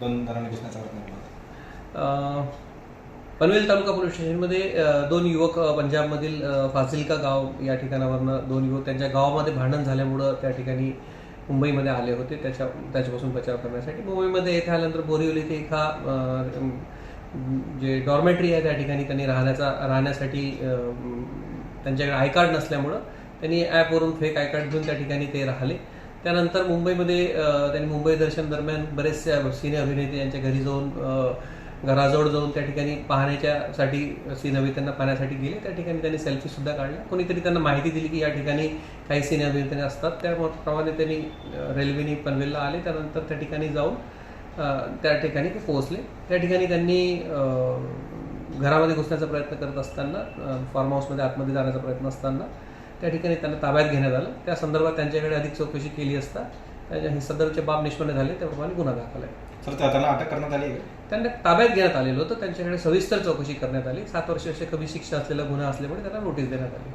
दोन जणांनी दिसण्याचा प्रयत्न केला पनवेल तालुका पोलीस स्टेशनमध्ये दोन युवक पंजाबमधील फाजिलका गाव या ठिकाणावरनं दोन युवक त्यांच्या गावामध्ये भांडण झाल्यामुळं त्या ठिकाणी मुंबईमध्ये आले होते. त्याच्या त्याच्यापासून बचाव करण्यासाठी. मुंबईमध्ये येथे आल्यानंतर बोरिवली ते एका जे डॉर्मेटरी आहे त्या ठिकाणी त्यांनी राहण्याचा राहण्यासाठी त्यांच्याकडे आय कार्ड नसल्यामुळं त्यांनी ॲपवरून फेक आय कार्ड घेऊन त्या ठिकाणी ते राहिले. त्यानंतर मुंबईमध्ये त्यांनी मुंबई दर्शन दरम्यान बरेचसे सिने अभिनेते यांच्या घरी जाऊन घराजवळ जाऊन त्या ठिकाणी पाहण्याच्यासाठी सिने अभिनेत्यांना पाहण्यासाठी गेले. त्या ठिकाणी त्यांनी सेल्फी सुद्धा काढल्या कोणीतरी त्यांना माहिती दिली की या ठिकाणी काही सिने अभिनेते असतात. त्याप्रमाणे त्यांनी रेल्वेने पनवेलला आले. त्यानंतर त्या ठिकाणी जाऊन त्या ठिकाणी ते पोहोचले. त्या ठिकाणी त्यांनी घरामध्ये घुसण्याचा प्रयत्न करत असताना फार्म हाऊसमध्ये आतमध्ये जाण्याचा प्रयत्न असताना त्या ठिकाणी त्यांना ताब्यात घेण्यात आलं. त्या संदर्भात त्यांच्याकडे अधिक चौकशी केली असता त्यांच्या हे सदरचे बाब निष्पन्न झाले त्याप्रमाणे गुन्हा दाखल आहे. सर त्या- त्यांना अटक करण्यात आली? त्यांना ताब्यात घेण्यात आलेलं होतं. त्यांच्याकडे सविस्तर चौकशी करण्यात आली. सात वर्षापेक्षा कमी शिक्षा असलेला गुन्हा असल्यामुळे त्यांना नोटीस देण्यात आली.